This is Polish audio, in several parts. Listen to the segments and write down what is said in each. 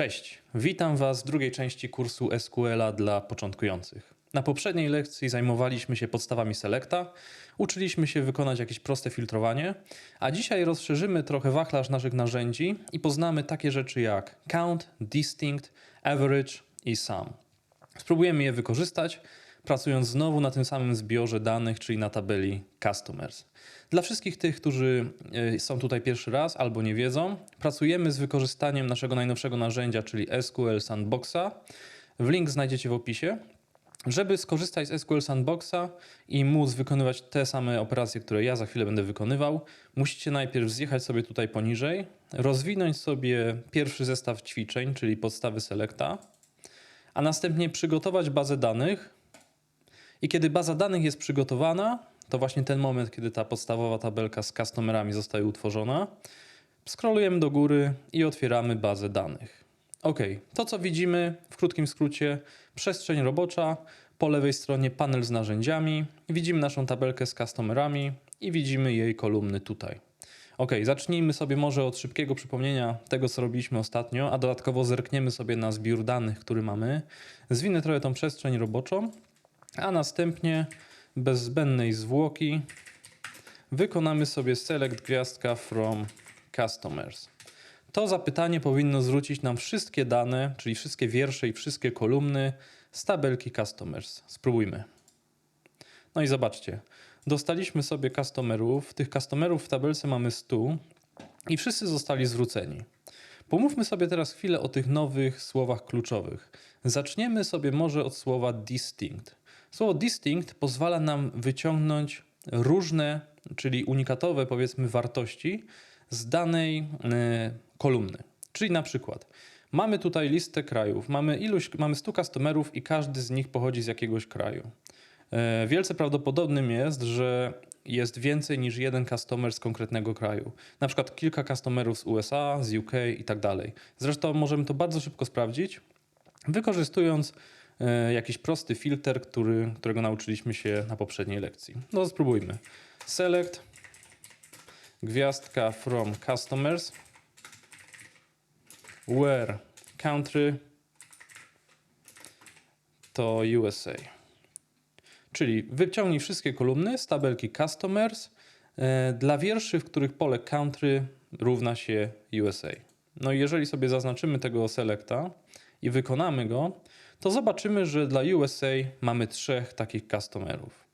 Cześć, witam Was w drugiej części kursu SQL-a dla początkujących. Na poprzedniej lekcji zajmowaliśmy się podstawami selecta, uczyliśmy się wykonać jakieś proste filtrowanie, a dzisiaj rozszerzymy trochę wachlarz naszych narzędzi i poznamy takie rzeczy jak count, distinct, average i sum. Spróbujemy je wykorzystać, pracując znowu na tym samym zbiorze danych, czyli na tabeli Customers. Dla wszystkich tych, którzy y, są tutaj pierwszy raz albo nie wiedzą, pracujemy z wykorzystaniem naszego najnowszego narzędzia, czyli SQL Sandboxa. W link znajdziecie w opisie. Żeby skorzystać z SQL Sandboxa i móc wykonywać te same operacje, które ja za chwilę będę wykonywał, musicie najpierw zjechać sobie tutaj poniżej, rozwinąć sobie pierwszy zestaw ćwiczeń, czyli podstawy selecta, a następnie przygotować bazę danych. I kiedy baza danych jest przygotowana, to właśnie ten moment, kiedy ta podstawowa tabelka z customerami zostaje utworzona, scrollujemy do góry i otwieramy bazę danych. Ok, to co widzimy w krótkim skrócie, przestrzeń robocza, po lewej stronie panel z narzędziami, widzimy naszą tabelkę z customerami i widzimy jej kolumny tutaj. Ok, zacznijmy sobie może od szybkiego przypomnienia tego, co robiliśmy ostatnio, a dodatkowo zerkniemy sobie na zbiór danych, który mamy. Zwinę trochę tą przestrzeń roboczą, a następnie bez zbędnej zwłoki wykonamy sobie select gwiazdka from customers. To zapytanie powinno zwrócić nam wszystkie dane, czyli wszystkie wiersze i wszystkie kolumny z tabelki customers. Spróbujmy. No i zobaczcie, dostaliśmy sobie customerów. Tych customerów w tabelce mamy 100 i wszyscy zostali zwróceni. Pomówmy sobie teraz chwilę o tych nowych słowach kluczowych. Zaczniemy sobie może od słowa distinct. Słowo distinct pozwala nam wyciągnąć różne, czyli unikatowe powiedzmy wartości z danej e, kolumny. Czyli na przykład mamy tutaj listę krajów, mamy iluś, mamy 100 customerów i każdy z nich pochodzi z jakiegoś kraju. E, Wielce prawdopodobnym jest, że jest więcej niż jeden customer z konkretnego kraju. Na przykład kilka customerów z USA, z UK i tak dalej. Zresztą możemy to bardzo szybko sprawdzić, wykorzystując jakiś prosty filtr, który, którego nauczyliśmy się na poprzedniej lekcji. No spróbujmy. Select gwiazdka from customers where country to USA. Czyli wyciągnij wszystkie kolumny z tabelki customers e, dla wierszy, w których pole country równa się USA. No i jeżeli sobie zaznaczymy tego selecta i wykonamy go, to zobaczymy, że dla USA mamy trzech takich customerów.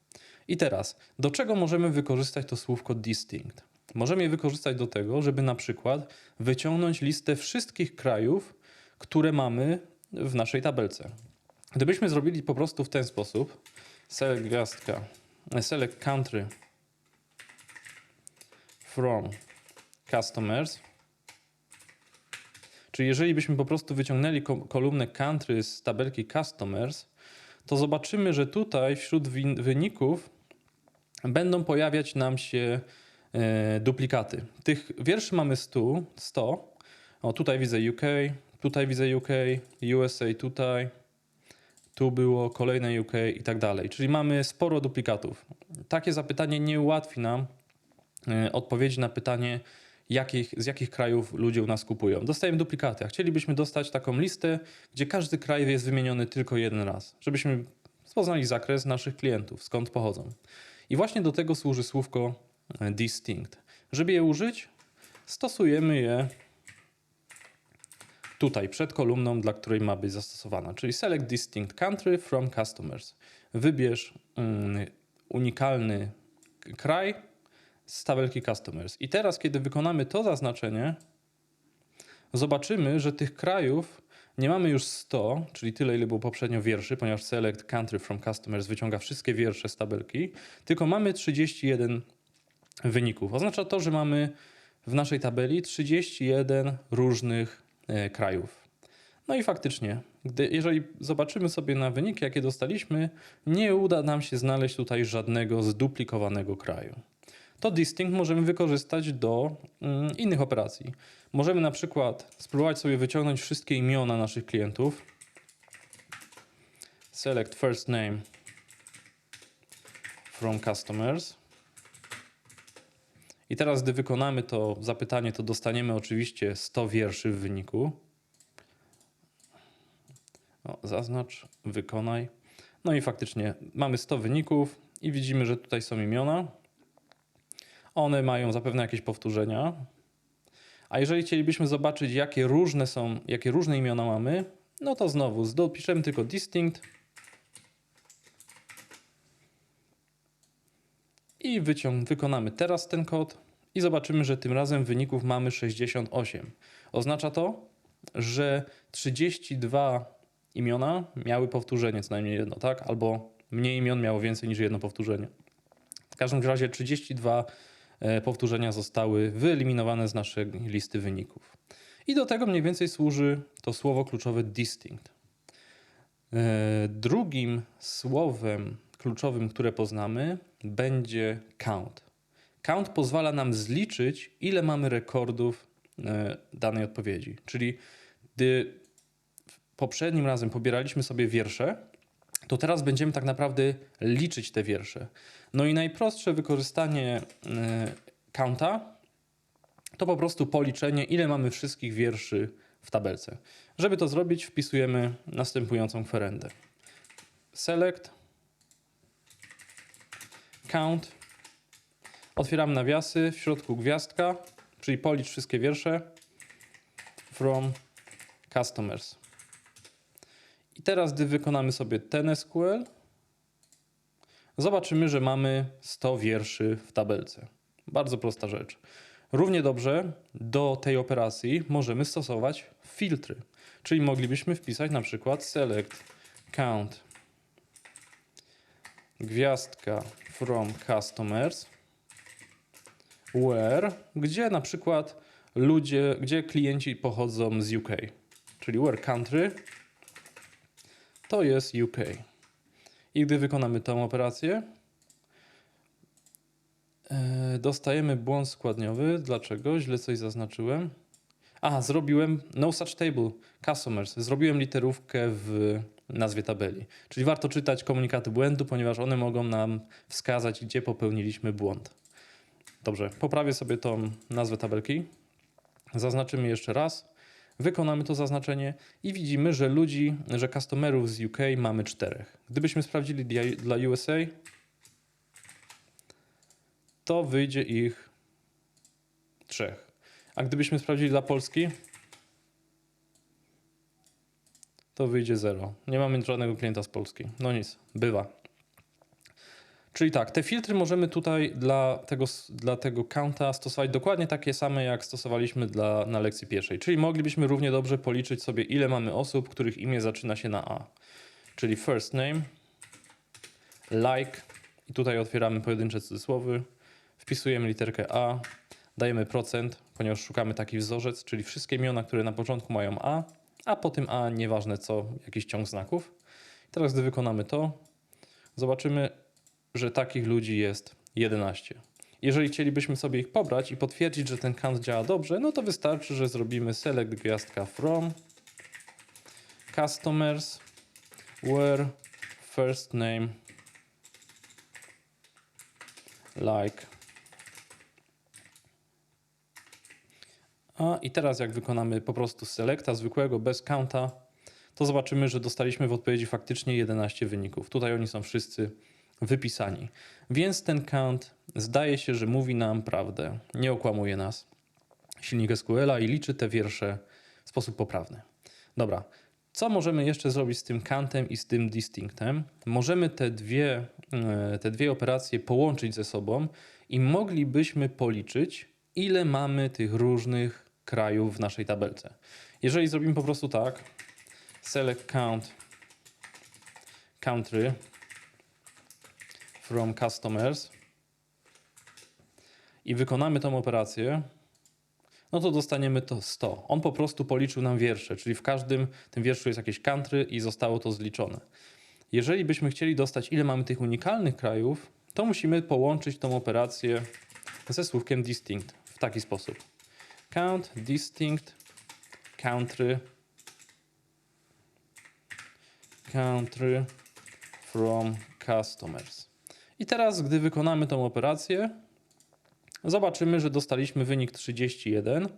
I teraz, do czego możemy wykorzystać to słówko distinct? Możemy je wykorzystać do tego, żeby na przykład wyciągnąć listę wszystkich krajów, które mamy w naszej tabelce. Gdybyśmy zrobili po prostu w ten sposób, select gwiazdka, select country from customers, czyli jeżeli byśmy po prostu wyciągnęli ko- kolumnę country z tabelki customers, to zobaczymy, że tutaj wśród wyników będą pojawiać nam się e, duplikaty. Tych wierszy mamy 100, 100. O, tutaj widzę UK, tutaj widzę UK, USA tutaj, tu było kolejne UK i tak dalej. Czyli mamy sporo duplikatów. Takie zapytanie nie ułatwi nam e, odpowiedzi na pytanie, jakich, z jakich krajów ludzie u nas kupują. Dostajemy duplikaty, a chcielibyśmy dostać taką listę, gdzie każdy kraj jest wymieniony tylko jeden raz, żebyśmy poznali zakres naszych klientów, skąd pochodzą. I właśnie do tego służy słówko e, distinct. Żeby je użyć, stosujemy je tutaj przed kolumną, dla której ma być zastosowana, czyli select distinct country from customers. Wybierz mm, unikalny kraj z tabelki customers. I teraz, kiedy wykonamy to zaznaczenie, zobaczymy, że tych krajów nie mamy już 100, czyli tyle, ile było poprzednio wierszy, ponieważ select country from customers wyciąga wszystkie wiersze z tabelki, tylko mamy 31 wyników. Oznacza to, że mamy w naszej tabeli 31 różnych e, krajów. No i faktycznie, gdy, jeżeli zobaczymy sobie na wyniki, jakie dostaliśmy, nie uda nam się znaleźć tutaj żadnego zduplikowanego kraju. To distinct możemy wykorzystać do mm, innych operacji. Możemy na przykład spróbować sobie wyciągnąć wszystkie imiona naszych klientów. Select first name from customers. I teraz, gdy wykonamy to zapytanie, to dostaniemy oczywiście 100 wierszy w wyniku. O, zaznacz, wykonaj. No i faktycznie mamy 100 wyników i widzimy, że tutaj są imiona. One mają zapewne jakieś powtórzenia. A jeżeli chcielibyśmy zobaczyć, jakie różne są, jakie różne imiona mamy, no to znowu dopiszemy tylko distinct i wyciąg, wykonamy teraz ten kod i zobaczymy, że tym razem wyników mamy 68. Oznacza to, że 32 imiona miały powtórzenie, co najmniej jedno, tak? Albo mniej imion miało więcej niż jedno powtórzenie. W każdym razie 32 e, powtórzenia zostały wyeliminowane z naszej listy wyników. I do tego mniej więcej służy to słowo kluczowe distinct. E, Drugim słowem kluczowym, które poznamy, będzie count. Count pozwala nam zliczyć, ile mamy rekordów e, danej odpowiedzi. Czyli gdy poprzednim razem pobieraliśmy sobie wiersze, to teraz będziemy tak naprawdę liczyć te wiersze. No i najprostsze wykorzystanie e, counta to po prostu policzenie, ile mamy wszystkich wierszy w tabelce. Żeby to zrobić, wpisujemy następującą kwerendę. Select count. Otwieramy nawiasy, w środku gwiazdka, czyli policz wszystkie wiersze from customers. Teraz, gdy wykonamy sobie ten SQL, zobaczymy, że mamy 100 wierszy w tabelce. Bardzo prosta rzecz. Równie dobrze do tej operacji możemy stosować filtry, czyli moglibyśmy wpisać na przykład select count. Gwiazdka from customers. Where, gdzie na przykład ludzie, gdzie klienci pochodzą z UK, czyli where? Country to jest UK. I gdy wykonamy tę operację, e, dostajemy błąd składniowy. Dlaczego? Źle coś zaznaczyłem. A, zrobiłem no such table customers. Zrobiłem literówkę w nazwie tabeli. Czyli warto czytać komunikaty błędu, ponieważ one mogą nam wskazać, gdzie popełniliśmy błąd. Dobrze, poprawię sobie tą nazwę tabelki. Zaznaczymy jeszcze raz. Wykonamy to zaznaczenie i widzimy, że ludzi, że customerów z UK mamy czterech. Gdybyśmy sprawdzili dla, USA, to wyjdzie ich trzech. A gdybyśmy sprawdzili dla Polski, to wyjdzie zero. Nie mamy żadnego klienta z Polski. No nic, bywa. Czyli tak, te filtry możemy tutaj dla tego, dla tego counta stosować dokładnie takie same, jak stosowaliśmy dla, na lekcji pierwszej. Czyli moglibyśmy równie dobrze policzyć sobie, ile mamy osób, których imię zaczyna się na A. Czyli first name, like, i tutaj otwieramy pojedyncze cudzysłowy, wpisujemy literkę A, dajemy procent, ponieważ szukamy taki wzorzec, czyli wszystkie imiona, które na początku mają A, a po tym A nieważne co, jakiś ciąg znaków. I teraz, gdy wykonamy to, zobaczymy, że takich ludzi jest 11. Jeżeli chcielibyśmy sobie ich pobrać i potwierdzić, że ten count działa dobrze, no to wystarczy, że zrobimy select gwiazdka from customers where first name like A i teraz jak wykonamy po prostu selecta zwykłego bez counta, to zobaczymy, że dostaliśmy w odpowiedzi faktycznie 11 wyników. Tutaj oni są wszyscy wypisani. Więc ten count zdaje się, że mówi nam prawdę, nie okłamuje nas. Silnik SQL-a i liczy te wiersze w sposób poprawny. Dobra, co możemy jeszcze zrobić z tym countem i z tym distinctem? Możemy te dwie, e, te dwie operacje połączyć ze sobą i moglibyśmy policzyć, ile mamy tych różnych krajów w naszej tabelce. Jeżeli zrobimy po prostu tak, select count country from customers i wykonamy tą operację, no to dostaniemy to 100. On po prostu policzył nam wiersze, czyli w każdym tym wierszu jest jakieś country i zostało to zliczone. Jeżeli byśmy chcieli dostać, ile mamy tych unikalnych krajów, to musimy połączyć tą operację ze słówkiem distinct w taki sposób. Count, distinct, country, country from customers. I teraz, gdy wykonamy tą operację, zobaczymy, że dostaliśmy wynik 31,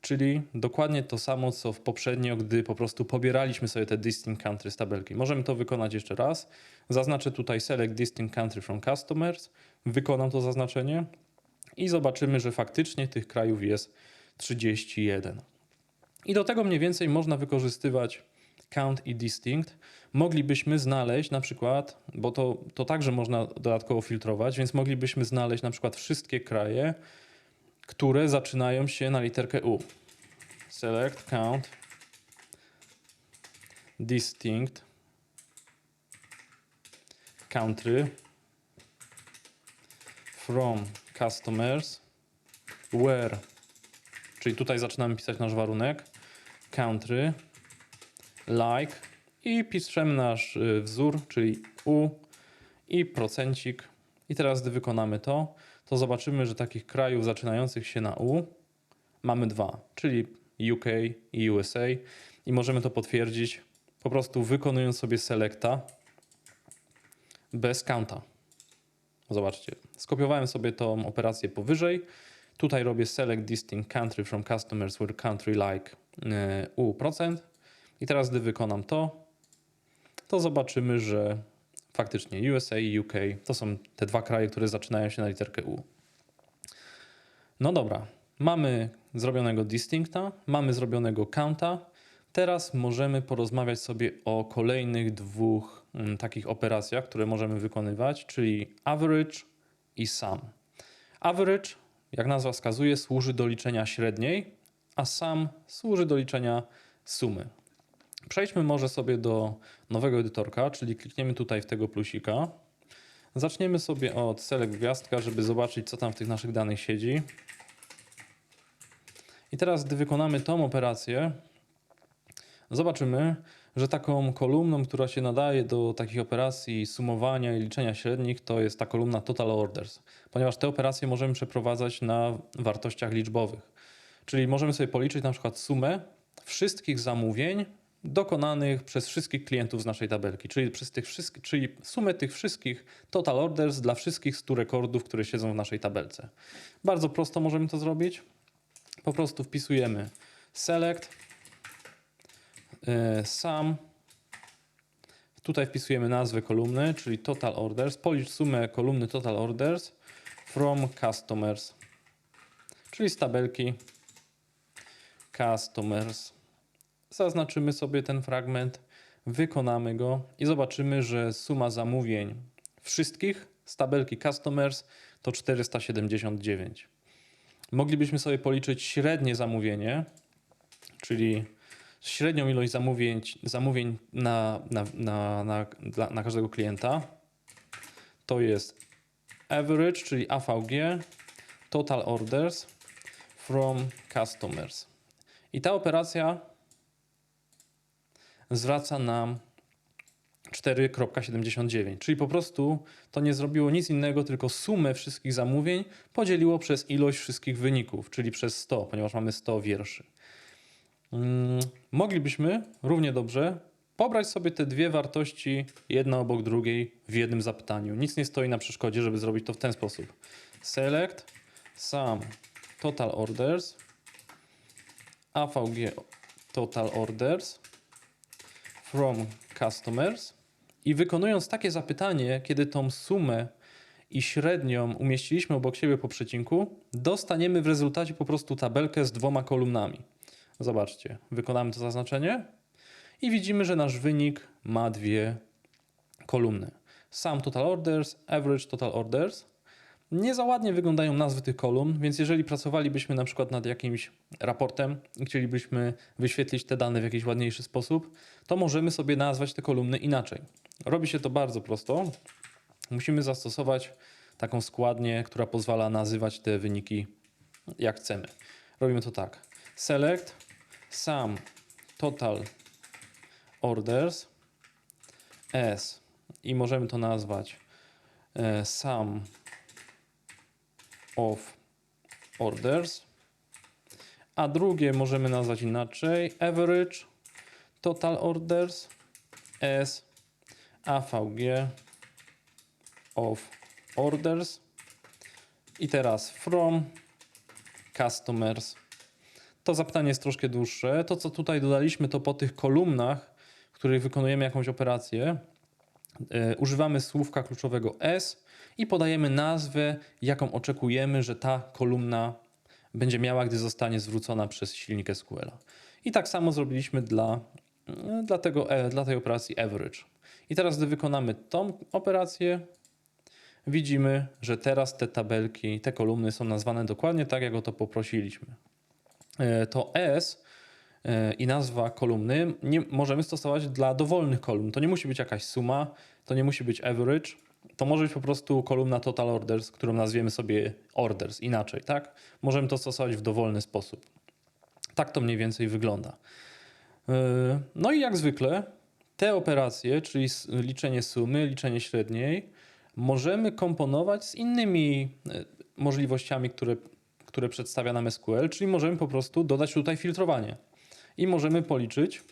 czyli dokładnie to samo, co w poprzednio, gdy po prostu pobieraliśmy sobie te distinct country z tabelki. Możemy to wykonać jeszcze raz. Zaznaczę tutaj select distinct country from customers, wykonam to zaznaczenie i zobaczymy, że faktycznie tych krajów jest 31. I do tego mniej więcej można wykorzystywać count i distinct. Moglibyśmy znaleźć na przykład, bo to, to także można dodatkowo filtrować, więc moglibyśmy znaleźć na przykład wszystkie kraje, które zaczynają się na literkę U. Select, count, distinct, country, from customers, where, czyli tutaj zaczynamy pisać nasz warunek, country, like i piszemy nasz y, wzór, czyli U i procencik. I teraz, gdy wykonamy to, to zobaczymy, że takich krajów zaczynających się na U mamy dwa, czyli UK i USA. I możemy to potwierdzić po prostu wykonując sobie selecta bez counta. Zobaczcie, skopiowałem sobie tą operację powyżej. Tutaj robię select distinct country from customers where country like y, U procent. I teraz, gdy wykonam to, to zobaczymy, że faktycznie USA i UK to są te dwa kraje, które zaczynają się na literkę U. No dobra, mamy zrobionego distincta, mamy zrobionego counta. Teraz możemy porozmawiać sobie o kolejnych dwóch mm, takich operacjach, które możemy wykonywać, czyli average i sum. Average, jak nazwa wskazuje, służy do liczenia średniej, a sum służy do liczenia sumy. Przejdźmy może sobie do nowego edytorka, czyli klikniemy tutaj w tego plusika. Zaczniemy sobie od select gwiazdka, żeby zobaczyć, co tam w tych naszych danych siedzi. I teraz, gdy wykonamy tą operację, zobaczymy, że taką kolumną, która się nadaje do takich operacji sumowania i liczenia średnich, to jest ta kolumna Total Orders, ponieważ te operacje możemy przeprowadzać na wartościach liczbowych. Czyli możemy sobie policzyć na przykład sumę wszystkich zamówień dokonanych przez wszystkich klientów z naszej tabelki, czyli, przez tych wszystkich, czyli sumę tych wszystkich total orders dla wszystkich 100 rekordów, które siedzą w naszej tabelce. Bardzo prosto możemy to zrobić. Po prostu wpisujemy select, y, sum, tutaj wpisujemy nazwę kolumny, czyli total orders, policz sumę kolumny total orders from customers, czyli z tabelki customers zaznaczymy sobie ten fragment, wykonamy go i zobaczymy, że suma zamówień wszystkich z tabelki Customers to 479. Moglibyśmy sobie policzyć średnie zamówienie, czyli średnią ilość zamówień, zamówień na, na, na, na, na każdego klienta. To jest average, czyli AVG, total orders from customers. I ta operacja zwraca nam 4.79, czyli po prostu to nie zrobiło nic innego, tylko sumę wszystkich zamówień podzieliło przez ilość wszystkich wyników, czyli przez 100, ponieważ mamy 100 wierszy. Hmm, moglibyśmy równie dobrze pobrać sobie te dwie wartości, jedna obok drugiej, w jednym zapytaniu. Nic nie stoi na przeszkodzie, żeby zrobić to w ten sposób. Select sum total orders AVG total orders from customers i wykonując takie zapytanie, kiedy tą sumę i średnią umieściliśmy obok siebie po przecinku, dostaniemy w rezultacie po prostu tabelkę z dwoma kolumnami. Zobaczcie, wykonamy to zaznaczenie i widzimy, że nasz wynik ma dwie kolumny. Sum total orders, average total orders nie za ładnie wyglądają nazwy tych kolumn, więc jeżeli pracowalibyśmy na przykład nad jakimś raportem i chcielibyśmy wyświetlić te dane w jakiś ładniejszy sposób, to możemy sobie nazwać te kolumny inaczej. Robi się to bardzo prosto. Musimy zastosować taką składnię, która pozwala nazywać te wyniki jak chcemy. Robimy to tak. Select sum total orders s i możemy to nazwać e, sum of orders, a drugie możemy nazwać inaczej. Average total orders as AVG of orders. I teraz from customers. To zapytanie jest troszkę dłuższe. To, co tutaj dodaliśmy, to po tych kolumnach, w których wykonujemy jakąś operację, e, używamy słówka kluczowego S i podajemy nazwę, jaką oczekujemy, że ta kolumna będzie miała, gdy zostanie zwrócona przez silnik SQL. I tak samo zrobiliśmy dla, e, dla, tego, e, dla tej operacji average. I teraz, gdy wykonamy tą operację, widzimy, że teraz te tabelki, te kolumny są nazwane dokładnie tak, jak o to poprosiliśmy. E, To S e, i nazwa kolumny nie możemy stosować dla dowolnych kolumn. To nie musi być jakaś suma, to nie musi być average, to może być po prostu kolumna total orders, którą nazwiemy sobie orders, inaczej, tak? Możemy to stosować w dowolny sposób. Tak to mniej więcej wygląda. Yy, No i jak zwykle te operacje, czyli liczenie sumy, liczenie średniej, możemy komponować z innymi yy, możliwościami, które, które przedstawia nam SQL, czyli możemy po prostu dodać tutaj filtrowanie i możemy policzyć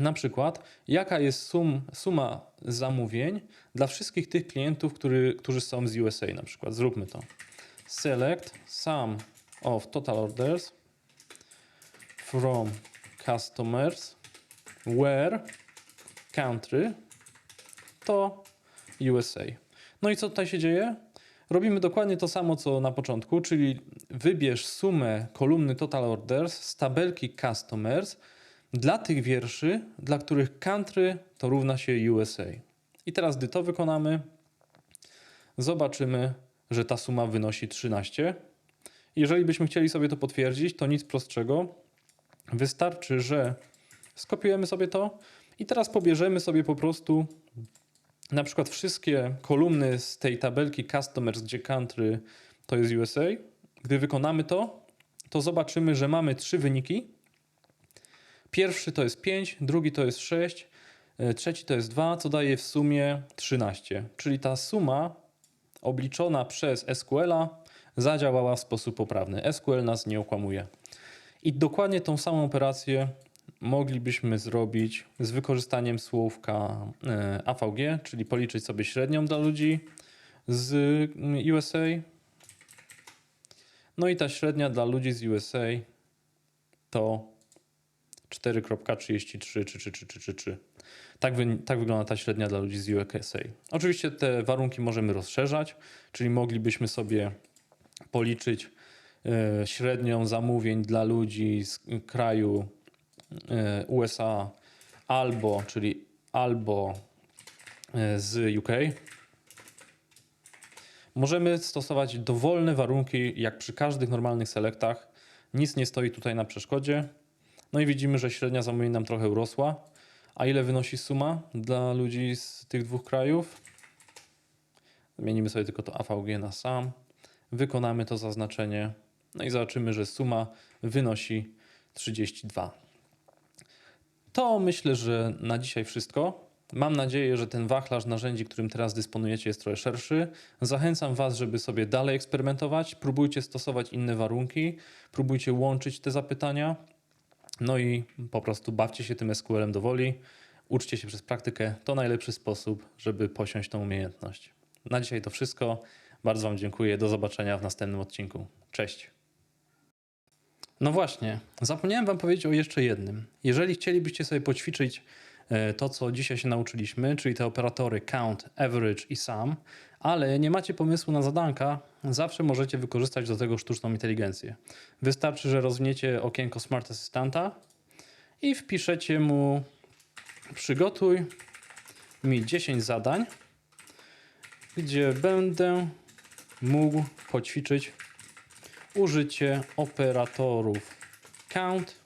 na przykład, jaka jest sum, suma zamówień dla wszystkich tych klientów, który, którzy są z USA na przykład. Zróbmy to. Select sum of total orders from customers where country to USA. No i co tutaj się dzieje? Robimy dokładnie to samo co na początku, czyli wybierz sumę kolumny total orders z tabelki customers dla tych wierszy, dla których country to równa się USA. I teraz, gdy to wykonamy, zobaczymy, że ta suma wynosi 13. Jeżeli byśmy chcieli sobie to potwierdzić, to nic prostszego. Wystarczy, że skopiujemy sobie to i teraz pobierzemy sobie po prostu na przykład wszystkie kolumny z tej tabelki customers, gdzie country to jest USA. Gdy wykonamy to, to zobaczymy, że mamy trzy wyniki. Pierwszy to jest 5, drugi to jest 6, e, trzeci to jest 2, co daje w sumie 13. Czyli ta suma obliczona przez SQL-a zadziałała w sposób poprawny. SQL nas nie okłamuje. I dokładnie tą samą operację moglibyśmy zrobić z wykorzystaniem słówka e, AVG, czyli policzyć sobie średnią dla ludzi z mm, USA. No i ta średnia dla ludzi z USA to 4.33 tak, wy, tak wygląda ta średnia dla ludzi z USA. Oczywiście te warunki możemy rozszerzać, czyli moglibyśmy sobie policzyć e, średnią zamówień dla ludzi z kraju e, USA albo, czyli albo e, z UK. Możemy stosować dowolne warunki, jak przy każdych normalnych selektach. Nic nie stoi tutaj na przeszkodzie. No i widzimy, że średnia zamówień nam trochę urosła. A ile wynosi suma dla ludzi z tych dwóch krajów? Zmienimy sobie tylko to AVG na sam. Wykonamy to zaznaczenie. No i zobaczymy, że suma wynosi 32. To myślę, że na dzisiaj wszystko. Mam nadzieję, że ten wachlarz narzędzi, którym teraz dysponujecie, jest trochę szerszy. Zachęcam Was, żeby sobie dalej eksperymentować. Próbujcie stosować inne warunki, próbujcie łączyć te zapytania. No i po prostu bawcie się tym SQL-em do woli, uczcie się przez praktykę. To najlepszy sposób, żeby posiąść tą umiejętność. Na dzisiaj to wszystko. Bardzo Wam dziękuję. Do zobaczenia w następnym odcinku. Cześć. No właśnie, zapomniałem Wam powiedzieć o jeszcze jednym. Jeżeli chcielibyście sobie poćwiczyć to, co dzisiaj się nauczyliśmy, czyli te operatory count, average i sum, ale nie macie pomysłu na zadanka, zawsze możecie wykorzystać do tego sztuczną inteligencję. Wystarczy, że rozwiniecie okienko Smart Assistanta i wpiszecie mu przygotuj mi 10 zadań, gdzie będę mógł poćwiczyć użycie operatorów count,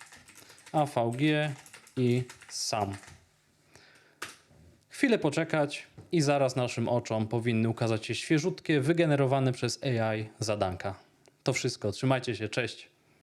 AVG i sum. Chwilę poczekać i zaraz naszym oczom powinny ukazać się świeżutkie, wygenerowane przez AI zadanka. To wszystko. Trzymajcie się. Cześć.